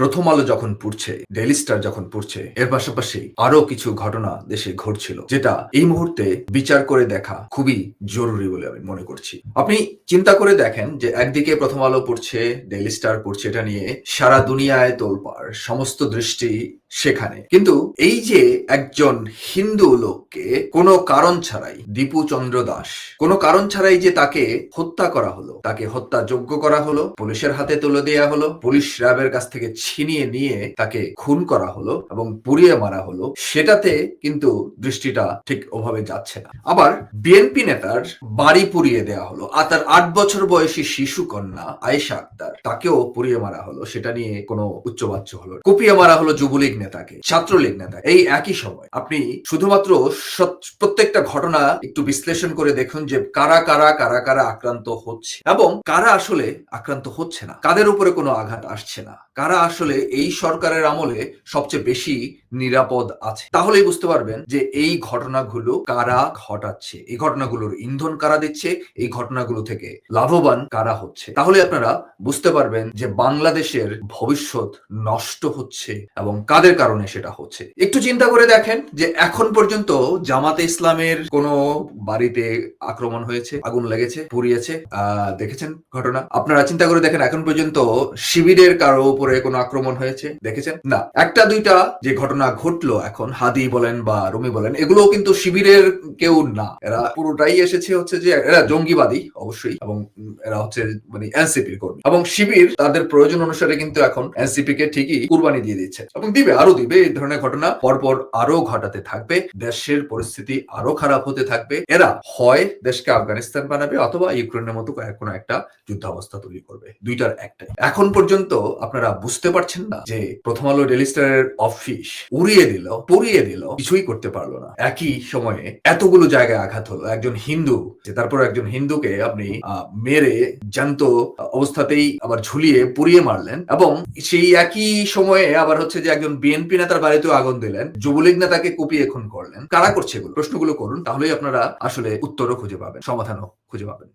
প্রথম আলো যখন পড়ছে ডেলি স্টার যখন পড়ছে, এর পাশাপাশি আরও কিছু ঘটনা দেশে ঘটছিল, যেটা এই মুহূর্তে বিচার করে দেখা খুবই জরুরি বলে আমি মনে করছি। আপনি চিন্তা করে দেখেন যে একদিকে প্রথম আলো পড়ছে ডেলি স্টার পড়ছে, এটা নিয়ে সারা দুনিয়ায় তোলপাড়, সমস্ত দৃষ্টি সেখানে। কিন্তু এই যে একজন হিন্দু লোককে কোনো কারণ ছাড়াই দীপু চন্দ্র দাস, কোনো কারণ ছাড়াই যে তাকে হত্যা করা হলো, তাকে হত্যা যোগ্য করা হলো, পুলিশের হাতে তুলে দেওয়া হলো, পুলিশ র্যাবের কাছ থেকে ছিনিয়ে নিয়ে তাকে খুন করা হলো এবং পুড়িয়ে মারা হলো, সেটাতে কিন্তু দৃষ্টিটা ঠিক ওভাবে যাচ্ছে না। আবার বিএনপি নেতার বাড়ি পুড়িয়ে দেওয়া হলো, আর তার আট বছর বয়সী শিশু কন্যা আয়েশা আক্তার, তাকেও পুড়িয়ে মারা হলো, সেটা নিয়ে কোনো উচ্চবাচ্য হলো কুপিয়ে মারা হলো যুবলীগ নেতাকে, ছাত্রলীগ নেতা, এই একই সময়। আপনি শুধুমাত্র প্রত্যেকটা ঘটনা একটু বিশ্লেষণ করে দেখুন যে কারা কারা কারা কারা আক্রান্ত হচ্ছে। এবং কারা আসলে আক্রান্ত হচ্ছে না? কাদের উপরে কোনো আঘাত আসছে না? কারা আসলে এই সরকারের আমলে সবচেয়ে বেশি নিরাপদ আছে। তাহলেই বুঝতে পারবেন যে এই ঘটনাগুলো কারা ঘটাচ্ছে। এই ঘটনাগুলোর ইন্ধন কারা দিচ্ছে? এই ঘটনাগুলো থেকে লাভবান কারা হচ্ছে? তাহলে আপনারা বুঝতে পারবেন যে বাংলাদেশের ভবিষ্যৎ নষ্ট হচ্ছে এবং কাদের কারণে সেটা হচ্ছে। একটু চিন্তা করে দেখেন যে এখন পর্যন্ত জামাতে ইসলামের কোন বাড়িতে আক্রমণ হয়েছে, আগুন লেগেছে, পুড়িয়েছে দেখেছেন ঘটনা? আপনারা চিন্তা করে দেখেন এখন পর্যন্ত শিবিরের কারও উপরে কোনো আক্রমণ হয়েছে, দেখেছেন? না, একটা দুইটা যে ঘটনা ঘটলো এখন, হাদি বলেন বা রুমি বলেন এগুলো কিন্তু শিবিরের কেউ না। এরা পুরোটাই এসেছে হচ্ছে যে এরা জঙ্গিবাদী, অবশ্যই, এবং এরা হচ্ছে মানে এনসিপির কর্মী। এবং শিবির তাদের প্রয়োজন অনুসারে কিন্তু এখন এনসিপি কে ঠিকই কুরবানি দিয়ে দিচ্ছে। এবং দিবে আরও দিবে, এই ধরনের ঘটনা পরপর আরও ঘটাতে থাকবে, দেশের পরিস্থিতি আরও খারাপ হতে থাকবে। এরা হয় দেশকে আফগানিস্তান বানাবে অথবা ইউক্রেনের মতো কোনো একটা যুদ্ধাবস্থা তৈরি করবে, দুইটার একটাই। এখন পর্যন্ত আপনারা বুঝতে পারছেন না যে প্রথম আলো ডেলি স্টারের অফিস উড়িয়ে দিল, পুড়িয়ে দিল, কিছুই করতে পারল না। একই সময়ে এতগুলো জায়গায় আঘাত হলো। একজন হিন্দু তারপর একজন হিন্দুকে আপনি মেরে জ্যান্ত অবস্থাতেই আবার ঝুলিয়ে পুড়িয়ে মারলেন এবং সেই একই সময়ে আবার হচ্ছে যে একজন বিএনপি নেতার বাড়িতেও আগুন দিলেন, যুবলীগ নেতাকে কুপিয়ে খুন করলেন। কারা করছে এগুলো? প্রশ্নগুলো করুন, তাহলেই আপনারা আসলে উত্তরও খুঁজে পাবেন, সমাধানও খুঁজে পাবেন।